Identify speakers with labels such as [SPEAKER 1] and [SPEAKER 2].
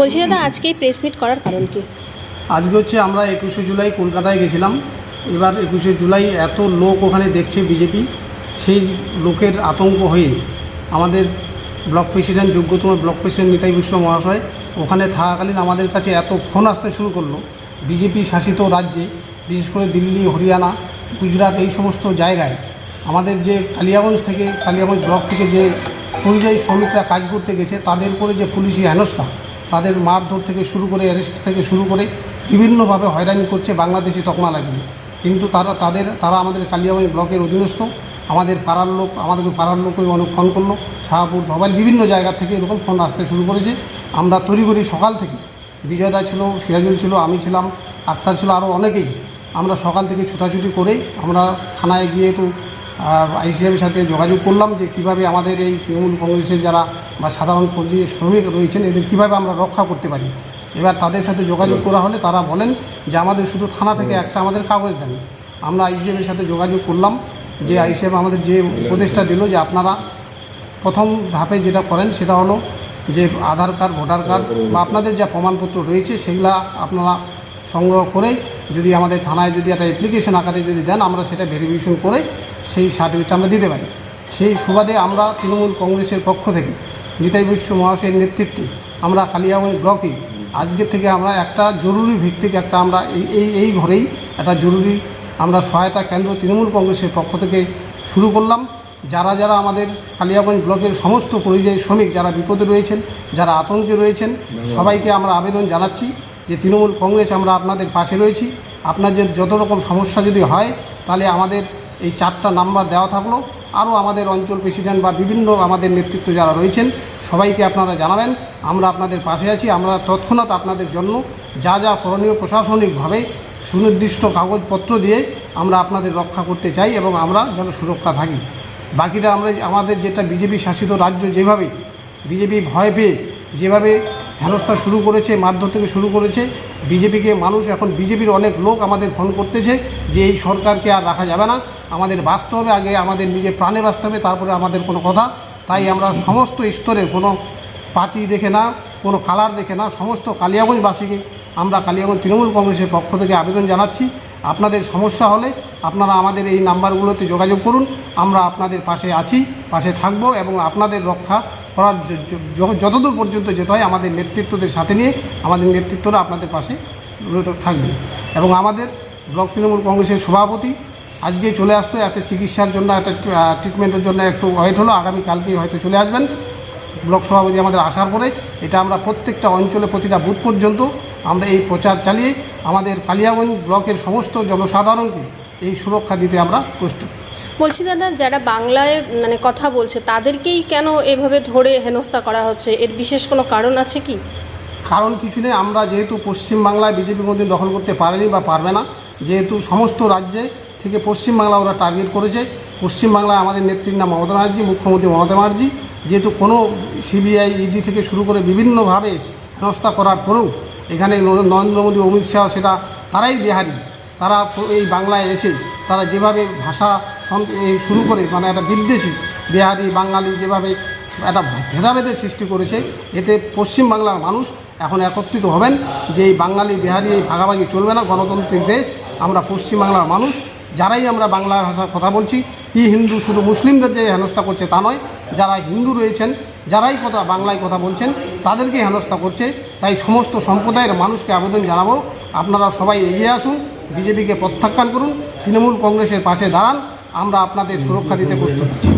[SPEAKER 1] বলছি দাদা, আজকে প্রেস মিট করার কারণ কি?
[SPEAKER 2] আজকে হচ্ছে আমরা একুশে জুলাই কলকাতায় গেছিলাম। এবার একুশে জুলাই এত লোক ওখানে দেখছে বিজেপি, সেই লোকের আতঙ্ক হয়ে আমাদের ব্লক প্রেসিডেন্ট, যোগ্যতম ব্লক প্রেসিডেন্ট নিতাই বিশ্ব মহাশয় ওখানে থাকাকালীন আমাদের কাছে এত ফোন আসতে শুরু করল। বিজেপি শাসিত রাজ্যে, বিশেষ করে দিল্লি, হরিয়ানা, গুজরাট এই সমস্ত জায়গায়। আমাদের যে কালিয়াগঞ্জ থেকে, কালিয়াগঞ্জ ব্লক থেকে যে পরিযায়ী শ্রমিকরা কাজ করতে গেছে, তাদের উপরে যে পুলিশি হেনস্থা তাদের মারধর থেকে শুরু করে অ্যারেস্ট থেকে শুরু করে বিভিন্নভাবে হয়রানি করছে বাংলাদেশি তকমা লাগিয়ে কিন্তু তারা, তাদের, তারা আমাদের কালিয়াগঞ্জ ব্লকের অধীনস্থ। আমাদের পাড়ার লোক, আমাদেরকে পাড়ার লোকই অনেক ফোন করল। শাহপুর, ধবাইল বিভিন্ন জায়গা থেকে এরকম ফোন আসতে শুরু করেছে। আমরা তৈরি করি সকাল থেকে, বিজয়দা ছিল, সিরাজুল ছিল, আমি ছিলাম, আক্তার ছিল আরও অনেকেই। আমরা সকাল থেকে ছুটাছুটি করেই আমরা থানায় গিয়ে একটু আইসিএমের সাথে যোগাযোগ করলাম যে কীভাবে আমাদের এই তৃণমূল কংগ্রেসের যারা বা সাধারণ পর্যায়ে শ্রমিক রয়েছেন, এদের কীভাবে আমরা রক্ষা করতে পারি? এবার তাদের সাথে যোগাযোগ করা হলে তারা বলেন যে আমাদের শুধু থানা থেকে একটা আমাদের কাগজ দেন। আমরা আইসিএমের সাথে যোগাযোগ করলাম যে আইসিএম আমাদের যে উপদেশটা দিল যে আপনারা প্রথম ধাপে যেটা করেন সেটা হলো যে আধার কার্ড, ভোটার কার্ড বা আপনাদের যা প্রমাণপত্র রয়েছে সেগুলা আপনারা সংগ্রহ করে যদি আমাদের থানায় যদি একটা অ্যাপ্লিকেশন আকারে যদি দেন, আমরা সেটা ভেরিফিকেশন করে সেই সার্টিফিকেটটা আমরা দিতে পারি। সেই সুবাদে আমরা তৃণমূল কংগ্রেসের পক্ষ থেকে নিতাই বিশ্ব মহাশয়ের নেতৃত্বে আমরা কালিয়াগঞ্জ ব্লকে আজকে থেকে আমরা একটা জরুরি ভিত্তিক একটা আমরা এই এই এই ঘরেই একটা জরুরি আমরা সহায়তা কেন্দ্র তৃণমূল কংগ্রেসের পক্ষ থেকে শুরু করলাম। যারা যারা আমাদের কালিয়াগঞ্জ ব্লকের সমস্ত পরিযায়ী শ্রমিক যারা বিপদে রয়েছেন যারা আতঙ্কে রয়েছেন সবাইকে আমরা আবেদন জানাচ্ছি যে তৃণমূল কংগ্রেস আমরা আপনাদের পাশে রয়েছি। আপনাদের যত রকম সমস্যা যদি হয় তাহলে আমাদের এই চারটা নাম্বার দেওয়া থাকল। আরও আমাদের অঞ্চল প্রেসিডেন্ট বা বিভিন্ন আমাদের নেতৃত্ব যারা রয়েছেন, সবাইকে আপনারা জানাবেন। আমরা আপনাদের পাশে আছি, আমরা তৎক্ষণাৎ আপনাদের জন্য যা যা করণীয় প্রশাসনিকভাবে সুনির্দিষ্ট কাগজপত্র দিয়ে আমরা আপনাদের রক্ষা করতে চাই এবং আমরা যেন সুরক্ষা থাকি। বাকিটা আমরা আমাদের যেটা বিজেপি শাসিত রাজ্য যেভাবে, বিজেপি ভয় পেয়ে যেভাবে হেনস্থা শুরু করেছে, মারধর থেকে শুরু করেছে। বিজেপিকে মানুষ, এখন বিজেপির অনেক লোক আমাদের ফোন করতেছে যে এই সরকারকে আর রাখা যাবে না। আমাদের বাঁচতে হবে, আগে আমাদের নিজে প্রাণে বাঁচতে হবে, তারপরে আমাদের কোনো কথা। তাই আমরা সমস্ত স্তরের কোনো পার্টি দেখে না, কোনো কালার দেখে না, সমস্ত কালিয়াগঞ্জবাসীকে আমরা কালিয়াগঞ্জ তৃণমূল কংগ্রেসের পক্ষ থেকে আবেদন জানাচ্ছি। আপনাদের সমস্যা হলে আপনারা আমাদের এই নাম্বারগুলোতে যোগাযোগ করুন। আমরা আপনাদের পাশে আছি, পাশে থাকব এবং আপনাদের রক্ষা করার যতদূর পর্যন্ত যেতে হয় আমাদের নেতৃত্বদের সাথে নিয়ে আমাদের নেতৃত্বরা আপনাদের পাশে থাকবে এবং আমাদের ব্লক তৃণমূল কংগ্রেসের সভাপতি আজকে চলে আসতো, একটা চিকিৎসার জন্য, একটা ট্রিটমেন্টের জন্য একটু ওয়েট হলো, আগামী কালকেই হয়তো চলে আসবেন। ব্লক সভাপতি আমাদের আসার পরে এটা আমরা প্রত্যেকটা অঞ্চলে, প্রতিটা বুথ পর্যন্ত আমরা এই প্রচার চালিয়ে আমাদের কালিয়াগঞ্জ ব্লকের সমস্ত জনসাধারণকে এই সুরক্ষা দিতে আমরা প্রস্তুত।
[SPEAKER 1] বলছি দাদা, যারা বাংলায় মানে কথা বলছে, তাদেরকেই কেন এভাবে ধরে হেনস্থা করা হচ্ছে? এর বিশেষ কোনো কারণ আছে কি?
[SPEAKER 2] কারণ কিছু নেই, আমরা যেহেতু পশ্চিমবাংলায় বিজেপি কোনোদিন দখল করতে পারেনি বা পারবে না, যেহেতু সমস্ত রাজ্যে থেকে পশ্চিমবাংলা ওরা টার্গেট করেছে। পশ্চিমবাংলায় আমাদের নেত্রীর নাম মমতা ব্যানার্জি, মুখ্যমন্ত্রী মমতা ব্যানার্জি। যেহেতু কোনো সিবিআই, ইডি থেকে শুরু করে বিভিন্নভাবে হেনস্থা করার পরেও এখানে নরেন্দ্র মোদী, অমিত শাহ, সেটা তারাই দেহারি তারা এই বাংলায় এসে তারা যেভাবে ভাষা শুরু করে মানে একটা বিদ্বেষী, বিহারি, বাঙালি যেভাবে একটা ভেদাভেদের সৃষ্টি করেছে, এতে পশ্চিমবাংলার মানুষ এখন একত্রিত হবেন যে এই বাঙালি, বিহারি, এই ভাগাভাগি চলবে না গণতন্ত্রের দেশ, আমরা পশ্চিমবাংলার মানুষ, যারাই আমরা বাংলা ভাষা কথা বলছি, কি হিন্দু শুধু মুসলিমদের যে হেনস্থা করছে তা নয়, যারা হিন্দু রয়েছেন, যারাই কথা বাংলায় কথা বলছেন, তাদেরকে হেনস্থা করছে, তাই সমস্ত সম্প্রদায়ের মানুষকে আবেদন জানাব, আপনারা সবাই এগিয়ে আসুন, বিজেপিকে প্রত্যাখ্যান করুন, তৃণমূল কংগ্রেসের পাশে দাঁড়ান আমরা আপনাদের সুরক্ষা দিতে প্রস্তুত আছি।